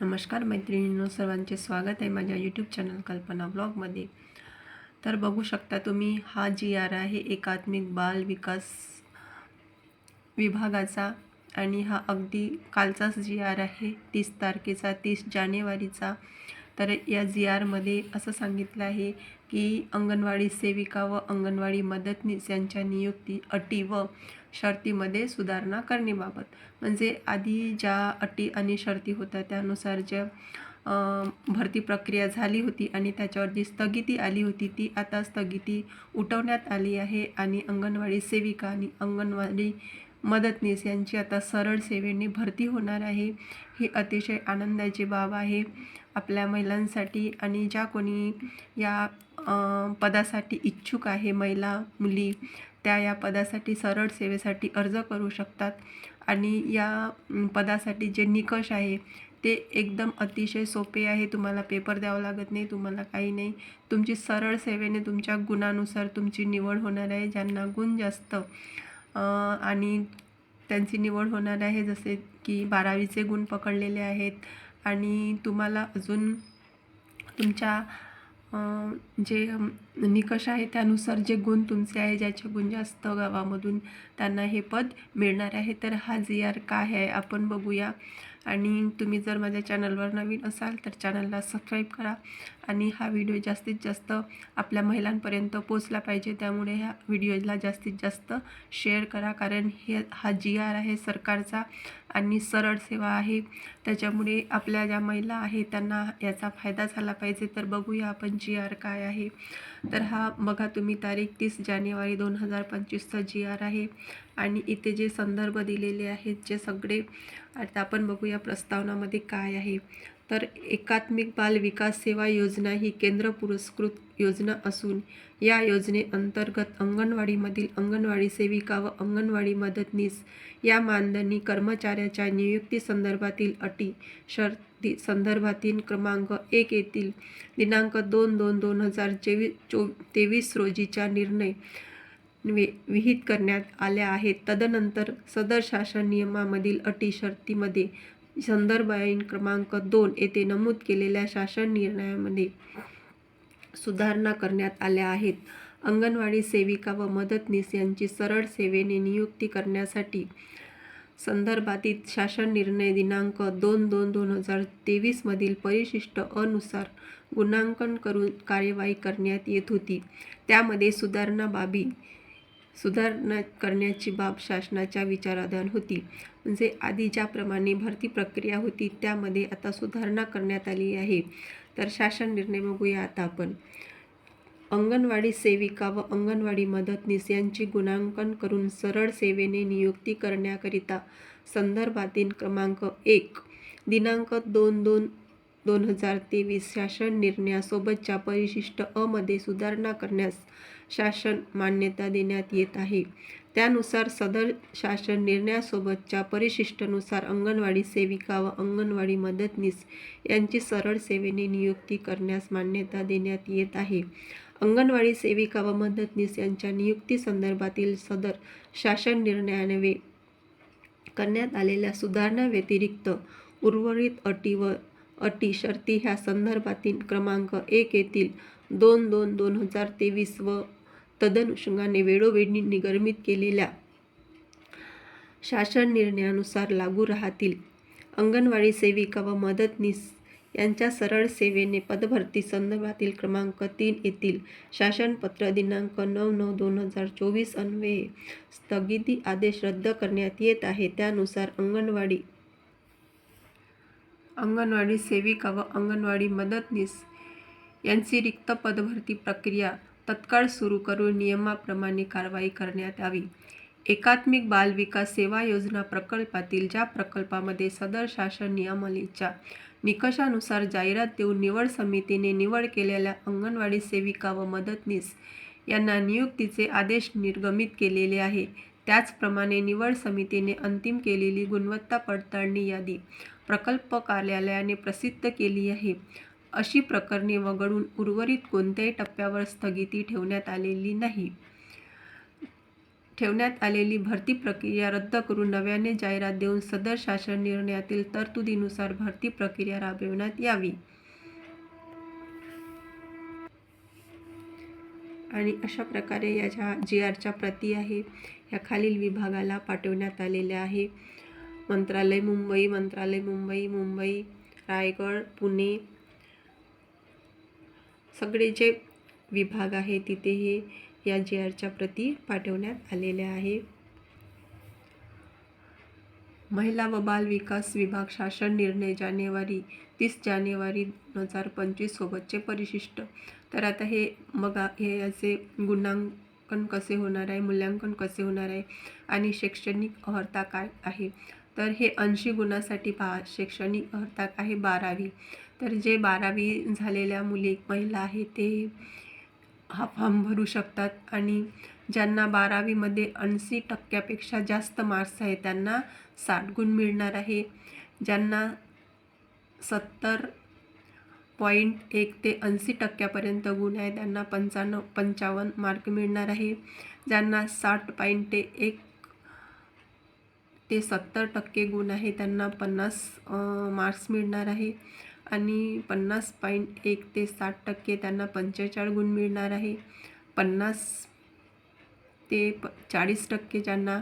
नमस्कार मैत्रिणींनो सर्वांचे स्वागत आहे माझ्या यूट्यूब चॅनल कल्पना ब्लॉगमध्ये तर बघू शकता तुम्ही हा जी आर आहे एकात्मिक बाल विकास विभागाचा आणि हा अगदी कालचाच जी आर आहे. तीस तारखेचा तीस जानेवारीचा तर या जी आरमध्ये असं सांगितलं आहे की अंगणवाडी सेविका व अंगणवाडी मदतनीस यांच्या नियुक्ती अटी व शर्तीमध्ये सुधारणा करण्याबाबत. म्हणजे आधी ज्या अटी आणि शर्ती होत्या त्यानुसार ज्या भरती प्रक्रिया झाली होती आणि त्याच्यावर जी स्थगिती आली होती ती आता स्थगिती उठवण्यात आली आहे आणि अंगणवाडी सेविका आणि अंगणवाडी मदतनीस यांची आता सरळ सेवेने भरती होणार आहे. ही अतिशय आनंदाची बाब आहे. आपल्या महिलांसाठी आणि ज्या कोणी या पदासाठी इच्छुक आहे महिला मुली त्या या पदासाठी सरळ सेवेसाठी अर्ज करू शकतात. आणि या पदासाठी जे निकष आहे ते एकदम अतिशय सोपे आहे. तुम्हाला पेपर द्यावं लागत नाही तुम्हाला काही नाही. तुमची सरळ सेवेने तुमच्या गुणानुसार तुमची निवड होणार आहे. ज्यांना गुण जास्त आणि त्यांची निवड होणार आहे जसे की बारावीचे गुण पकडलेले आहेत. आणि तुम्हाला अजून तुमच्या जे निकष आहे त्यानुसार जे गुण तुमचे आहे ज्याचे गुण जास्त गावामधून त्यांना हे पद मिळणार आहे. तर हा जी आर काय आहे आपण बघूया. आणि तुम्ही जर माझ्या चॅनलवर नवीन असाल तर चॅनलला सबस्क्राईब करा आणि हा व्हिडिओ जास्तीत जास्त आपल्या महिलांपर्यंत पोचला पाहिजे. त्यामुळे ह्या व्हिडिओला जास्तीत जास्त शेअर करा. कारण हे हा जी आर आहे सरकारचा आणि सरळ सेवा आहे. त्याच्यामुळे आपल्या ज्या महिला आहे त्यांना याचा फायदा झाला पाहिजे. तर बघूया आपण जी आर काय आहे. तर हा बघा तुम्ही तारीख तीस जानेवारी दोन हजार पंचवीसचा जी आर आहे. आणि इथे जे संदर्भ दिलेले आहेत जे सगळे आता आपण बघूया प्रस्तावनामध्ये काय आहे. तर एकात्मिक बाल विकास सेवा योजना ही केंद्र पुरस्कृत योजना असून या योजनेअंतर्गत अंगणवाडीमधील अंगणवाडी सेविका व अंगणवाडी मदतनीस या मानधनी कर्मचाऱ्याच्या नियुक्ती संदर्भातील अटी शर्ती संदर्भातील क्रमांक एक येथील दिनांक दोन दोन दोन हजार चोवीस चो तेवीस रोजीचा निर्णय वि विहित करण्यात आल्या आहेत. तदनंतर सदर शासन नियमामधील अटी शर्तीमध्ये संदर्भ आईन क्रमांक दोन येथे नमूद केलेल्या शासन निर्णयामध्ये सुधारणा करण्यात आल्या आहेत. अंगणवाडी सेविका व मदतनीस यांची सरळ सेवेने नियुक्ती करण्यासाठी संदर्भातील शासन निर्णय दिनांक दोन दोन दोन हजार तेवीसमधील परिशिष्ट अनुसार गुणांकन करून कार्यवाही करण्यात येत होती. त्यामध्ये सुधारणा बाबी सुधारणा करण्याची बाब शासनाच्या विचाराधीन होती. म्हणजे आधी ज्याप्रमाणे भरती प्रक्रिया होती त्यामध्ये आता सुधारणा करण्यात आली आहे. तर शासन निर्णय बघूया आता आपण. अंगणवाडी सेविका व अंगणवाडी मदतनीस यांची गुणांकन करून सरळ सेवेने नियुक्ती करण्याकरिता संदर्भातील क्रमांक एक दिनांक दोन दोन दोन हजार तेवीस शासन निर्णयासोबतच्या परिशिष्ट अमध्ये सुधारणा करण्यास शासन मान्यता देण्यात येत आहे. त्यानुसार सदर शासन निर्णयासोबतच्या परिशिष्टनुसार अंगणवाडी सेविका व अंगणवाडी मदतनीस यांची सरळ सेवेने नियुक्ती करण्यास मान्यता देण्यात येत आहे. अंगणवाडी सेविका व मदतनीस यांच्या नियुक्ती संदर्भातील सदर शासन निर्णयाने करण्यात आलेल्या सुधारणा व्यतिरिक्त उर्वरित अटी व अटी शर्ती ह्या संदर्भातील क्रमांक एक येथील दोन दोन दोन हजार तेवीस व तदनुषंगाने वेळोवेळी निर्गमित केलेल्या शासन निर्णयानुसार लागू राहतील. अंगणवाडी सेविका व मदतनीस यांच्या सरळ सेवेने पदभरती संदर्भातील क्रमांक तीन येथील शासनपत्र दिनांक नऊ नऊ दोन हजार चोवीस अन्वये स्थगिती आदेश रद्द करण्यात येत आहे. त्यानुसार अंगणवाडी अंगणवाडी सेविका व अंगणवाडी मदतनीस यांची रिक्त पदभरती प्रक्रिया तत्काळ सुरू करून नियमाप्रमाणे कारवाई करण्यात यावी. एकात्मिक बाल विकास सेवा योजना प्रकल्पातील ज्या प्रकल्पामध्ये सदर शासन नियमावलीच्या निकषानुसार जाहिरात देऊन निवड समितीने निवड केलेल्या अंगणवाडी सेविका व मदतनीस यांना नियुक्तीचे आदेश निर्गमित केलेले आहे. त्याचप्रमाणे निवड समितीने अंतिम केलेली गुणवत्ता पडताळणी यादी प्रकल्प कार्यालयाने प्रसिद्ध केली आहे. अशी प्रकरणे वगळून उर्वरित कोणत्याही टप्प्यावर स्थगिती ठेवण्यात आलेली नाही. ठेवण्यात आलेली भरती प्रक्रिया रद्द करून नव्याने जाहिरात देऊन सदर शासन निर्णयातील तरतुदीनुसार भरती प्रक्रिया राबविण्यात यावी. आणि अशा प्रकारे या ज्या जी आरच्या प्रती आहे ह्या खालील विभागाला पाठवण्यात आलेल्या आहे. मंत्रालय मुंबई मंत्रालय मुंबई मुंबई रायगड पुणे सगळे जे विभाग आहे तिथे हे या जी आरच्या प्रती पाठवण्यात आलेल्या आहे. महिला व बाल विकास विभाग शासन निर्णय जानेवारी तीस जानेवारी दोन हजार पंचवीस सोबतचे परिशिष्ट. तर आता हे मग हे याचे गुणांकन कसे होणार आहे मूल्यांकन कसे होणार आहे आणि शैक्षणिक अर्हता काय आहे? तर हे ऐंशी गुणासाठी पहा शैक्षणिक अर्हता आहे बारावी. तर जे बारावी झालेल्या मुली महिला आहे ते हा फॉर्म भरू शकतात. आणि ज्यांना बारावीमध्ये ऐंशी टक्क्यापेक्षा जास्त मार्क्स आहे त्यांना साठ गुण मिळणार आहे. ज्यांना सत्तर पॉईंट एक ते ऐंशी टक्क्यापर्यंत गुण आहे त्यांना पंचाण्णव पंचावन्न मार्क मिळणार आहे. ज्यांना साठ पॉईंट ते एक ते सत्तर टक्के गुण आहे. त्यांना पन्नास मार्क्स मिळणार आहे. आणि पन्नास पॉईंट एक ते साठ टक्के त्यांना पंचेचाळीस गुण मिळणार आहे. पन्नास ते प चाळीस टक्के ज्यांना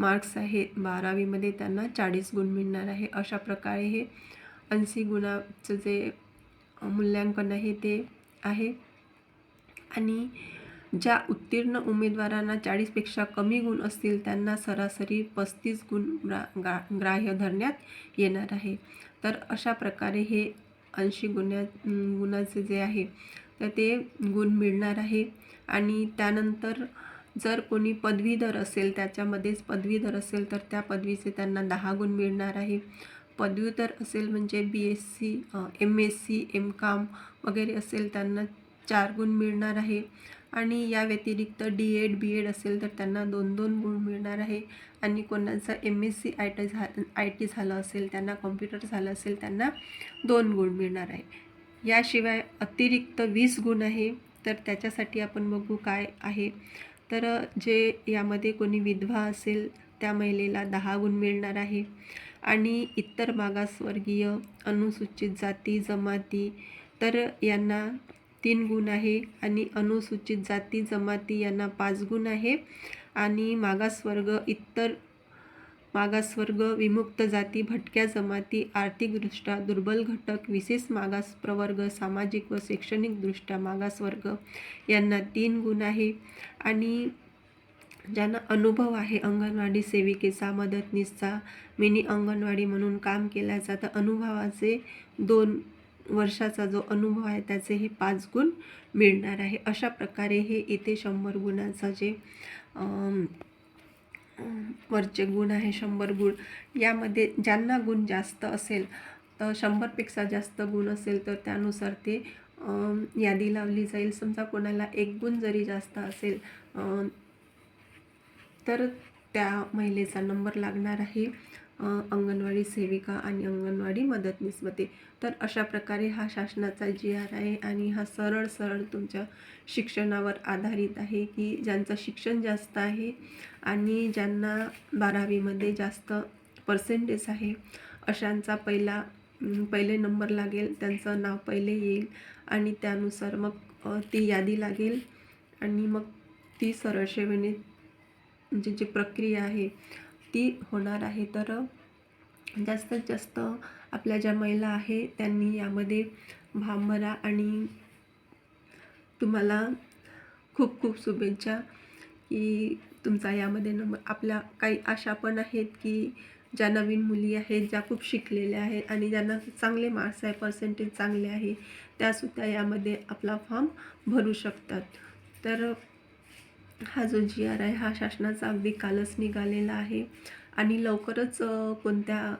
मार्क्स आहे बारावीमध्ये त्यांना चाळीस गुण मिळणार आहे. अशा प्रकारे हे ऐंशी गुणाचं जे मूल्यांकन आहे ते आहे. आणि ज्या उत्तीर्ण उमेदवारांना चाळीसपेक्षा कमी गुण असतील त्यांना सरासरी पस्तीस गुण ग्रा गा ग्राह्य धरण्यात येणार आहे. तर अशा प्रकारे हे ऐंशी गुन्ह्या गुणाचे जे आहे तर ते गुण मिळणार आहे. आणि त्यानंतर जर कोणी पदवीधर असेल त्याच्यामध्येच पदवीधर असेल तर त्या पदवीचे त्यांना दहा गुण मिळणार आहे. पदवीधर असेल म्हणजे B S C M S C M com वगैरे असेल त्यांना चार गुण मिळणार आहे. आणि या व्यतिरिक्त डी एड बी एड असेल तर त्यांना दोन दोन गुण मिळणार आहे. आणि कोणाचं M S C I T झा आय टी झालं असेल त्यांना कॉम्प्युटर झालं असेल त्यांना दोन गुण मिळणार आहे. याशिवाय अतिरिक्त वीस गुण आहे तर त्याच्यासाठी आपण बघू काय आहे. तर जे यामध्ये कोणी विधवा असेल त्या महिलेला दहा गुण मिळणार आहे. आणि इतर मागासवर्गीय अनुसूचित जाती जमाती तर यांना तीन गुण आहे आणि अनुसूचित जाती जमाती यांना पाच गुण आहे. आणि मागासवर्ग इतर मागासवर्ग विमुक्त जाती भटक्या जमाती आर्थिकदृष्ट्या दुर्बल घटक विशेष मागास प्रवर्ग सामाजिक व शैक्षणिकदृष्ट्या मागासवर्ग यांना तीन गुण आहे. आणि ज्यांना अनुभव आहे अंगणवाडी सेविकेचा मदतनीसचा मिनी अंगणवाडी म्हणून काम केल्याचा तर अनुभवाचे दोन वर्षाचा जो अनुभव आहे त्याचे हे पाच गुण मिळणार आहे. अशा प्रकारे हे इथे शंभर गुणाचा जे वरचे गुण आहे शंभर गुण यामध्ये ज्यांना गुण जास्त असेल तर शंभरपेक्षा जास्त गुण असेल तर त्यानुसार ते यादी लावली जाईल. समजा कोणाला एक गुण जरी जास्त असेल तर त्या महिलेचा नंबर लागणार आहे. अंगणवाडी सेविका आणि अंगणवाडी मदतनीसमध्ये तर अशा प्रकारे हा शासनाचा जी आर आहे आणि हा सरळ सरळ तुमच्या शिक्षणावर आधारित आहे की ज्यांचं शिक्षण जास्त आहे आणि ज्यांना बारावीमध्ये जास्त पर्सेंटेज आहे अशांचा पहिला पहिले नंबर लागेल त्यांचं नाव पहिले येईल आणि त्यानुसार मग ती यादी लागेल आणि मग ती सरळ सेवेने म्हणजे जी प्रक्रिया आहे ती होणार आहे. तर जास्तीत जास्त आपल्या ज्या महिला आहे त्यांनी यामध्ये भाग भरा आणि तुम्हाला खूप खूप शुभेच्छा की तुमचा यामध्ये नंबर आपल्या काही आशा पण आहेत की ज्या नवीन मुली आहेत ज्या खूप शिकलेल्या आहेत आणि ज्यांना चांगले मार्क्स आहे पर्सेंटेज चांगले आहे त्यासुद्धा यामध्ये आपला फॉर्म भरू शकतात. तर हा जो जी आर आहे हा शासनाचा अगदी कालच निघालेला आहे. आणि लवकरच कोणत्या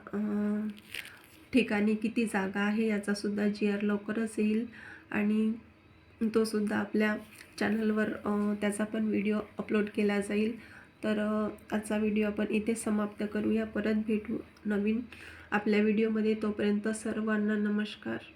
ठिकाणी किती जागा आहे याचासुद्धा जी आर लवकरच येईल. आणि तोसुद्धा आपल्या चॅनलवर त्याचा पण व्हिडिओ अपलोड केला जाईल. तर आजचा व्हिडिओ आपण इथे समाप्त करूया. परत भेटू नवीन आपल्या व्हिडिओमध्ये. तोपर्यंत सर्वांना नमस्कार.